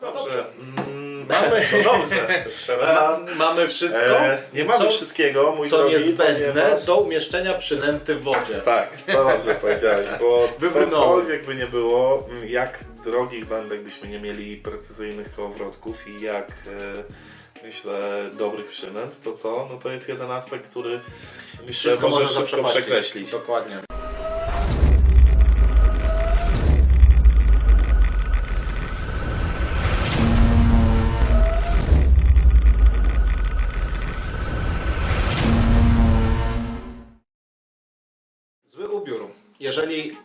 Dobrze. Mm, Mamy- No dobrze. Teraz, Ma, mamy wszystko, e, nie mamy co, wszystkiego, mój co drogi, niezbędne ponieważ... do umieszczenia przynęty w wodzie. Tak, to dobrze powiedziałeś, bo Wybrnęło. cokolwiek by nie było, mm, jak drogich wędek byśmy nie mieli precyzyjnych kołowrotków i jak e, myślę dobrych przynęt, to co? No to jest jeden aspekt, który myślę Wszystko może może wszystko przekreślić. Dokładnie.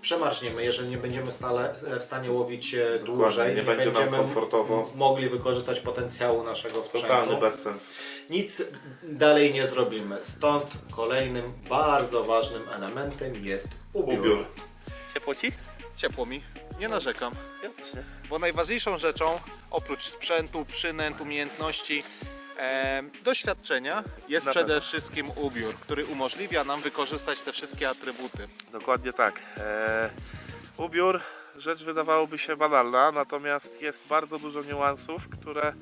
Przemarzniemy, jeżeli nie będziemy stale w stanie łowić e, dłużej, nie będzie nam będziemy komfortowo. mogli wykorzystać potencjału naszego sprzętu, Totalny bezsens. nic dalej nie zrobimy. Stąd kolejnym bardzo ważnym elementem jest ubiór. Ubiór. Ciepło ci? Ciepło mi, nie narzekam, Ja też nie. bo najważniejszą rzeczą, oprócz sprzętu, przynęt, umiejętności, e, doświadczenia, jest Na przede pewno. wszystkim ubiór, który umożliwia nam wykorzystać te wszystkie atrybuty. Dokładnie tak. E, ubiór, rzecz wydawałoby się banalna, natomiast jest bardzo dużo niuansów, które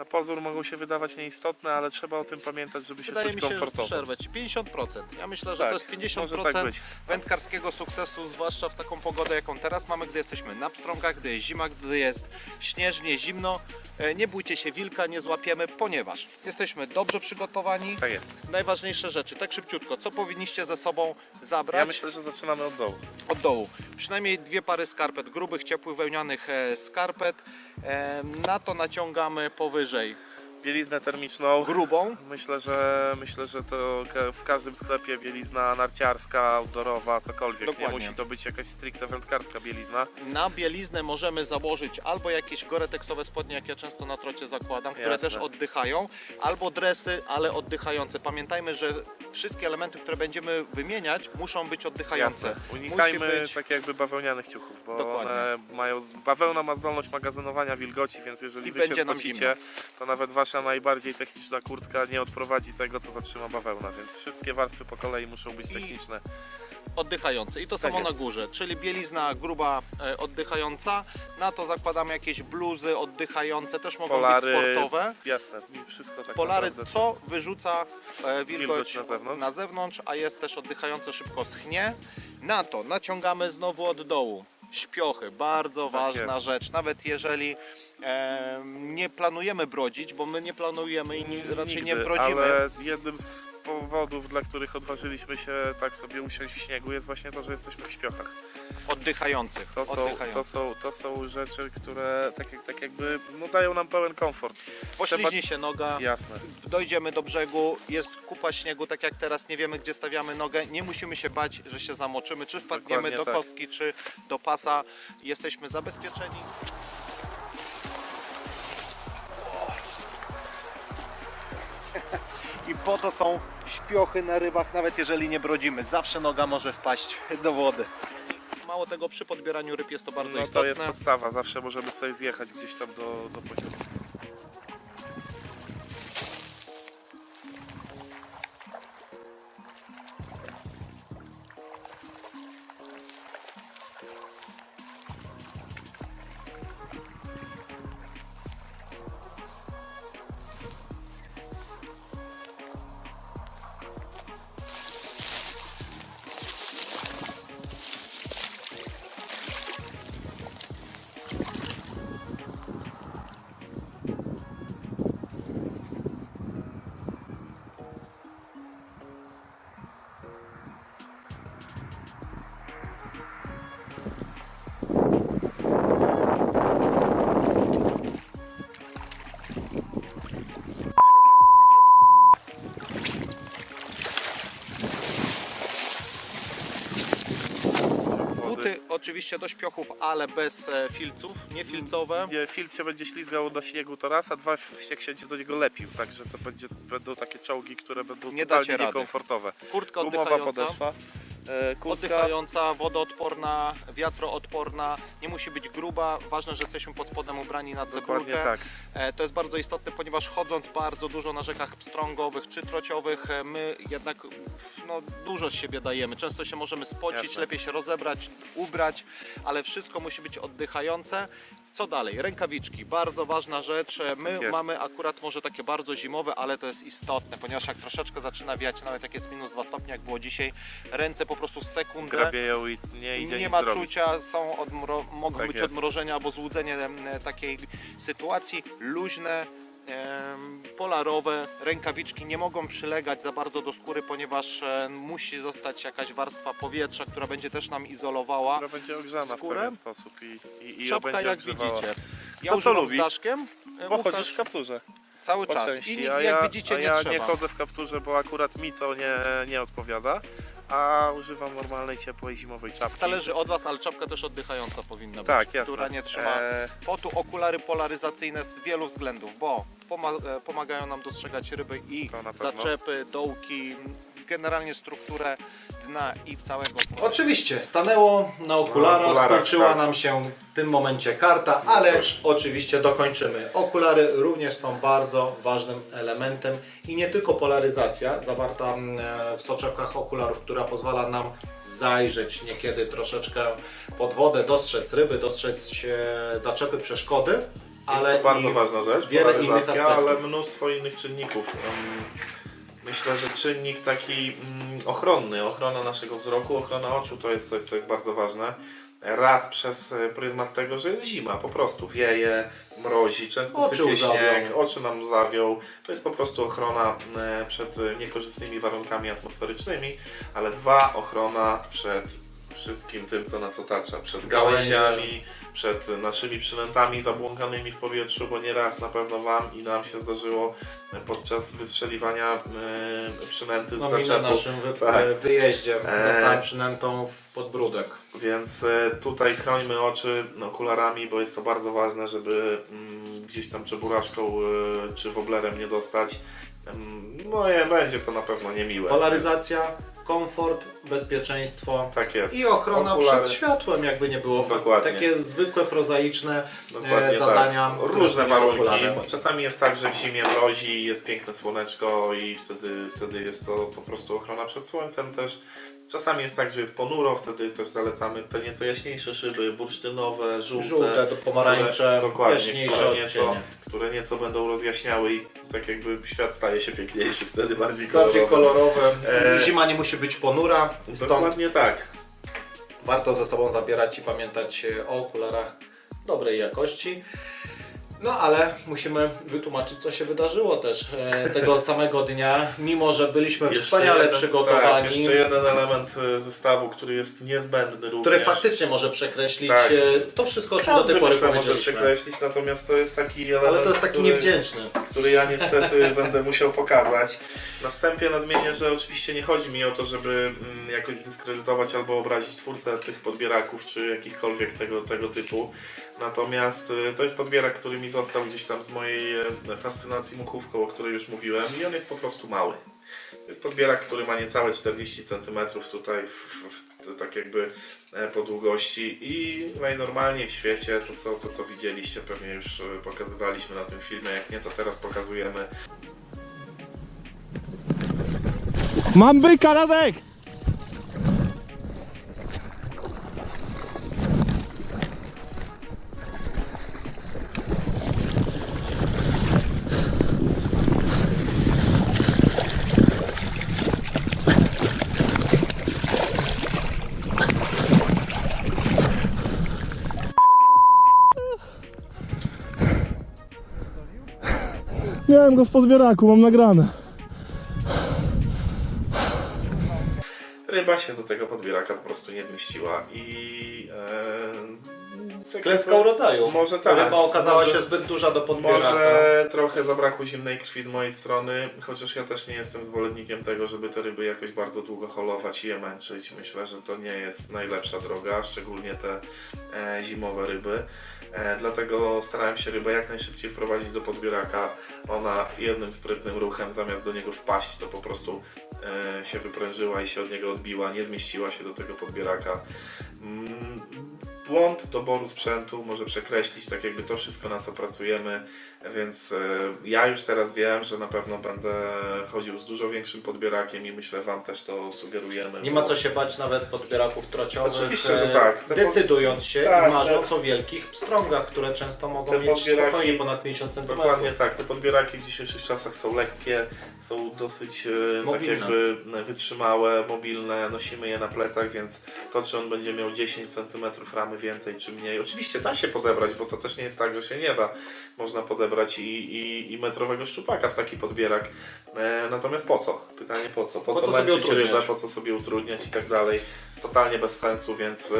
na pozór mogą się wydawać nieistotne, ale trzeba o tym pamiętać, żeby się Wydaje czuć mi się komfortowo. przerwać 50%. Ja myślę, że Tak, to jest 50% może tak być. wędkarskiego sukcesu, zwłaszcza w taką pogodę, jaką teraz mamy, gdy jesteśmy na pstrągach, gdy jest zima, gdy jest śnieżnie, zimno. E, Nie bójcie się wilka, nie złapiemy, ponieważ jesteśmy dobrze przygotowani. Tak jest. Najważniejsze rzeczy, tak szybciutko, co powinniście ze sobą zabrać Ja myślę, że zaczynamy od dołu. od dołu? Przynajmniej dwie pary skarpet, grubych, ciepłych, wełnianych e, skarpet. Na to naciągamy powyżej Bieliznę termiczną. grubą, Myślę, że myślę, że to w każdym sklepie bielizna narciarska, outdoorowa, cokolwiek. Dokładnie. Nie musi to być jakaś stricte wędkarska bielizna. Na bieliznę możemy założyć albo jakieś goreteksowe spodnie, jak ja często na trocie zakładam, które Jasne. też oddychają, albo dresy, ale oddychające. Pamiętajmy, że wszystkie elementy, które będziemy wymieniać, muszą być oddychające. Jasne. Unikajmy być... tak jakby bawełnianych ciuchów, bo Dokładnie. one mają. Bawełna ma zdolność magazynowania wilgoci, więc jeżeli I wy się spocicie, to nawet wasza najbardziej techniczna kurtka nie odprowadzi tego, co zatrzyma bawełna, więc wszystkie warstwy po kolei muszą być I- techniczne. Oddychające. I to Tak samo na górze, czyli bielizna gruba e, oddychająca. Na to zakładamy jakieś bluzy oddychające, też mogą Polary, być sportowe. jasne, i wszystko tak Polary, naprawdę. co wyrzuca e, wilgoć, Wilgoć na zewnątrz. na zewnątrz, a jest też oddychające, szybko schnie. Na to naciągamy znowu od dołu. Śpiochy, bardzo Tak ważna jest. rzecz. Nawet jeżeli nie planujemy brodzić, bo my nie planujemy i nie, raczej nie Nigdy, brodzimy. Ale jednym z powodów, dla których odważyliśmy się tak sobie usiąść w śniegu, jest właśnie to, że jesteśmy w śpiochach. Oddychających. To są, to oddychających. są, to są rzeczy, które tak, jak, tak jakby no, dają nam pełen komfort. Pośliźnie się noga, Jasne. dojdziemy do brzegu, jest kupa śniegu, tak jak teraz nie wiemy gdzie stawiamy nogę, nie musimy się bać, że się zamoczymy, czy wpadniemy Dokładnie do tak. kostki, czy do pasa, jesteśmy zabezpieczeni. I po to są śpiochy na rybach, nawet jeżeli nie brodzimy, zawsze noga może wpaść do wody. Mało tego, przy podbieraniu ryb jest to bardzo No to istotne. jest podstawa, zawsze możemy sobie zjechać gdzieś tam do, do poziomu. Oczywiście do śpiochów, ale bez e, filców, nie filcowe. Nie, filc się będzie ślizgał na śniegu to raz, a dwa jak się do niego lepił, także to będzie, będą takie czołgi, które będą Nie totalnie niekomfortowe. Kurtka Gumowa oddychająca. podeszwa, e, kurtka, Oddychająca, wodoodporna, wiatroodporna, nie musi być gruba. Ważne, że jesteśmy pod spodem ubrani na dokładnie tak. E, To jest bardzo istotne, ponieważ chodząc bardzo dużo na rzekach pstrągowych czy trociowych, e, my jednak no, dużo z siebie dajemy. Często się możemy spocić, Jasne. lepiej się rozebrać, ubrać, ale wszystko musi być oddychające Co dalej? Rękawiczki, bardzo ważna rzecz. My jest. mamy akurat może takie bardzo zimowe, ale to jest istotne, ponieważ jak troszeczkę zaczyna wiać, nawet jak jest minus 2 stopnie, jak było dzisiaj, ręce po prostu w sekundę Grabieją i nie idzie nie nic ma zrobić. czucia, są odmro- mogą Tak być jest. odmrożenia albo złudzenie em, takiej sytuacji. Luźne, polarowe rękawiczki nie mogą przylegać za bardzo do skóry, ponieważ e, musi zostać jakaś warstwa powietrza, która będzie też nam izolowała. Która będzie ogrzana skórę. w pewien sposób i, i, i Czapka będzie jak ogrzewała. widzicie. Ja co używam lubi? z daszkiem, e, Bo Łukasz chodzisz w kapturze cały po czas. części, I a jak ja, widzicie a nie ja trzeba. nie chodzę w kapturze, bo akurat mi to nie, nie odpowiada, a używam normalnej, ciepłej, zimowej czapki. Zależy od Was, ale czapka też oddychająca powinna Tak, być, jasne. która nie trzyma E, potu. Okulary polaryzacyjne z wielu względów, bo pomagają nam dostrzegać ryby i zaczepy, dołki, generalnie strukturę dna i całego Oczywiście, stanęło na okularach, Na okularach, skończyła tak. nam się w tym momencie karta, ale cóż. oczywiście dokończymy. Okulary również są bardzo ważnym elementem i nie tylko polaryzacja zawarta mm, w soczewkach okularów, która pozwala nam zajrzeć niekiedy troszeczkę pod wodę, dostrzec ryby, dostrzec e, zaczepy, przeszkody, ale jest to bardzo ważna rzecz, wiele innych aspektów. ale mnóstwo innych czynników. Myślę, że czynnik taki mm, ochronny, ochrona naszego wzroku, ochrona oczu to jest coś, co jest bardzo ważne. Raz przez e, pryzmat tego, że jest zima, po prostu wieje, mrozi, często Oczy sypie śnieg, oczy nam zawią. To jest po prostu ochrona e, przed niekorzystnymi warunkami atmosferycznymi, ale dwa, ochrona przed wszystkim tym, co nas otacza, przed gałęziami, przed naszymi przynętami zabłąkanymi w powietrzu, bo nieraz na pewno Wam i nam się zdarzyło podczas wystrzeliwania e, przynęty z no, mi na zaczepu. naszym wy, Tak. wyjeździe E. dostałem przynętą w podbródek. Więc e, tutaj chrońmy oczy okularami, bo jest to bardzo ważne, żeby mm, gdzieś tam czy buraszką, e, czy woblerem nie dostać. No nie, będzie to na pewno niemiłe. Polaryzacja, komfort, bezpieczeństwo Tak jest. i ochrona Okulary. przed światłem, jakby nie było. Dokładnie. Takie zwykłe, prozaiczne Dokładnie e, zadania. tak. Różne warunki. Czasami jest tak, że w zimie mrozi, jest piękne słoneczko i wtedy, wtedy jest to po prostu ochrona przed słońcem też. Czasami jest tak, że jest ponuro, wtedy też zalecamy te nieco jaśniejsze szyby, bursztynowe, żółte. Żółte, pomarańcze, które, dokładnie, jaśniejsze które nieco, które nieco będą rozjaśniały i tak jakby świat staje się piękniejszy, wtedy bardziej kolorowy. Bardziej kolorowe. E. Zima nie musi być ponura, stąd Dokładnie tak. warto ze sobą zabierać i pamiętać o okularach dobrej jakości. No ale musimy wytłumaczyć, co się wydarzyło też e, tego samego dnia, mimo że byliśmy Jeszcze wspaniale jeden- przygotowani. Tak, jeszcze jeden element e, zestawu, który jest niezbędny również. który faktycznie może przekreślić Tak. e, to wszystko, o czym do Każdy tej pory może przekreślić, natomiast to jest taki element, Ale to jest taki który, niewdzięczny. który ja niestety będę musiał pokazać. Na wstępie nadmienię, że oczywiście nie chodzi mi o to, żeby mm, jakoś zdyskredytować albo obrazić twórcę tych podbieraków, czy jakichkolwiek tego, tego typu. Natomiast y, to jest podbierak, który mi został gdzieś tam z mojej e, fascynacji muchówką, o której już mówiłem i on jest po prostu mały. Jest podbierak, który ma niecałe 40 cm tutaj w, w, tak jakby e, po długości i najnormalniej w świecie to co, to co widzieliście pewnie już e, pokazywaliśmy na tym filmie, jak nie to teraz pokazujemy. Mam byka, Radek! Miałem go w podbieraku, mam nagrane. Ryba się do tego podbieraka po prostu nie zmieściła i e, tak Klęska jakby- urodzaju. Może tak. Ryba okazała może, się zbyt duża do podbieraka. Może trochę zabrakło zimnej krwi z mojej strony, chociaż ja też nie jestem zwolennikiem tego, żeby te ryby jakoś bardzo długo holować i je męczyć. Myślę, że to nie jest najlepsza droga, szczególnie te e, zimowe ryby. E, dlatego starałem się rybę jak najszybciej wprowadzić do podbieraka. Ona jednym sprytnym ruchem, zamiast do niego wpaść, to po prostu e, się wyprężyła i się od niego odbiła, nie zmieściła się do tego podbieraka. Mm, błąd doboru sprzętu może przekreślić tak jakby to wszystko na co pracujemy, więc e, ja już teraz wiem, że na pewno będę chodził z dużo większym podbierakiem i myślę Wam też to sugerujemy. Nie ma bo- co się bać nawet podbieraków trociowych, Oczywiście, że e, tak. Te pod- decydując się Tak, i marząc te- o wielkich pstrągach, które często mogą Te mieć podbieraki- spokojnie ponad 50 cm. Dokładnie tak, te podbieraki w dzisiejszych czasach są lekkie, są dosyć e, tak jakby wytrzymałe, mobilne, nosimy je na plecach, więc to czy on będzie miał 10 cm ramy więcej czy mniej, oczywiście da się podebrać, bo to też nie jest tak, że się nie da. Można podebrać i, i, i metrowego szczupaka w taki podbierak. E, natomiast po co? Pytanie po co? Po, Po co, co męczyć rybę, po co sobie utrudniać i tak dalej. Jest totalnie bez sensu, więc e,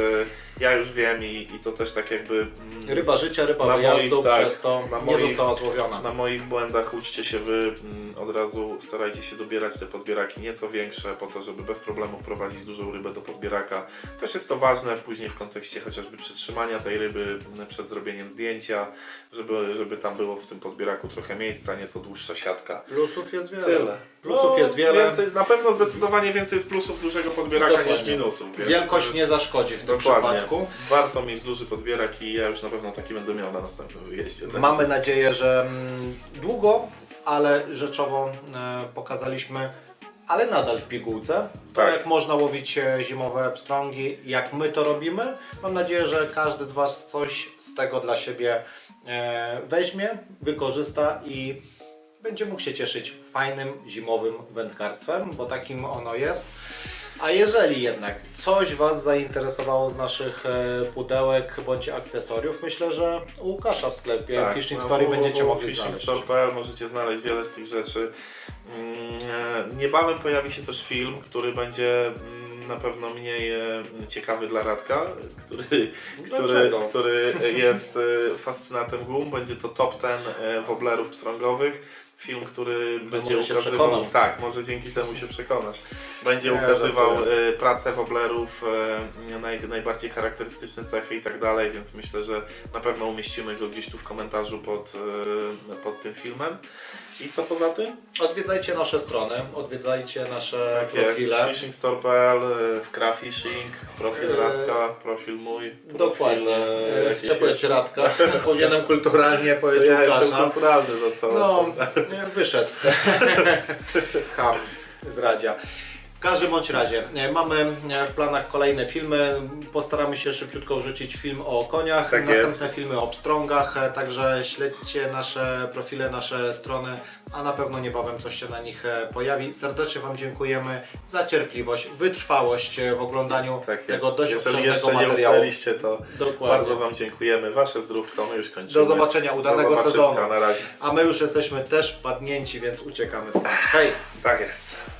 ja już wiem i, i to też tak jakby... mm, Ryba życia, ryba Na wyjazdu, moich, tak, przez to na nie moich- została złowiona. na moich błędach uczcie się wy, mm, od razu starajcie się dobierać te podbieraki nieco większe, po to, żeby bez problemu wprowadzić dużą rybę do podbieraka. Też jest to ważne później w kontekście chociażby przetrzymania tej ryby przed zrobieniem zdjęcia, żeby, żeby tam było w tym podbieraku trochę miejsca, nieco dłuższa siatka. Plusów jest wiele. Tyle. Plusów No, jest wiele. Więcej, na pewno zdecydowanie więcej jest plusów dużego podbieraka Dokładnie. niż minusów. Więc, Wielkość nie zaszkodzi w tym Dokładnie. przypadku. Warto mieć duży podbierak i ja już na pewno taki będę miał na następnym wyjeździe. Mamy nadzieję, że mm, długo, ale rzeczowo e, pokazaliśmy, ale nadal w pigułce. To Tak. jak można łowić e, zimowe pstrągi, jak my to robimy. Mam nadzieję, że każdy z Was coś z tego dla siebie e, weźmie, wykorzysta i będzie mógł się cieszyć fajnym zimowym wędkarstwem, bo takim ono jest. A jeżeli jednak coś Was zainteresowało z naszych e, pudełek bądź akcesoriów, myślę, że u Łukasza w sklepie Tak, Fishing Story będziecie mogli znaleźć. www.fishingstore.pl możecie znaleźć wiele z tych rzeczy. Mm, e, Niebawem pojawi się też film, który będzie mm, na pewno mniej e, ciekawy dla Radka, który, który, Dlaczego? który jest e, fascynatem gum. Będzie to top 10 e, woblerów pstrągowych. Film, który będzie może się ukazywał. Tak, może dzięki temu się przekonasz. Będzie ukazywał e, pracę woblerów, e, naj, najbardziej charakterystyczne cechy i tak dalej, więc myślę, że na pewno umieścimy go gdzieś tu w komentarzu pod, e, pod tym filmem. I co poza tym? Odwiedzajcie nasze strony, odwiedzajcie nasze Tak jest, profile. fishingstore.pl, e, w Krafishing, profil Radka, profil mój. Profil, Dokładnie. jakieś Chciałem powiedzieć. Radka, powinienem kulturalnie powiedzieć ja jestem Łukasza. kulturalny, no co? No, co? nie, wyszedł. Ham z. W każdym bądź razie, e, mamy e, w planach kolejne filmy. Postaramy się szybciutko wrzucić film o koniach, Tak następne jest. filmy o pstrągach, e, także śledźcie nasze profile, nasze strony, a na pewno niebawem coś się na nich pojawi. Serdecznie Wam dziękujemy za cierpliwość, wytrwałość w oglądaniu Tak tego dość Jeżeli jeszcze nie materiału. ustaliście, to Dokładnie. bardzo Wam dziękujemy. Wasze zdrówko, my już kończymy. Do zobaczenia, udanego Do zobaczyska, sezonu. na razie. A my już jesteśmy też padnięci, więc uciekamy spać. Hej! Tak jest.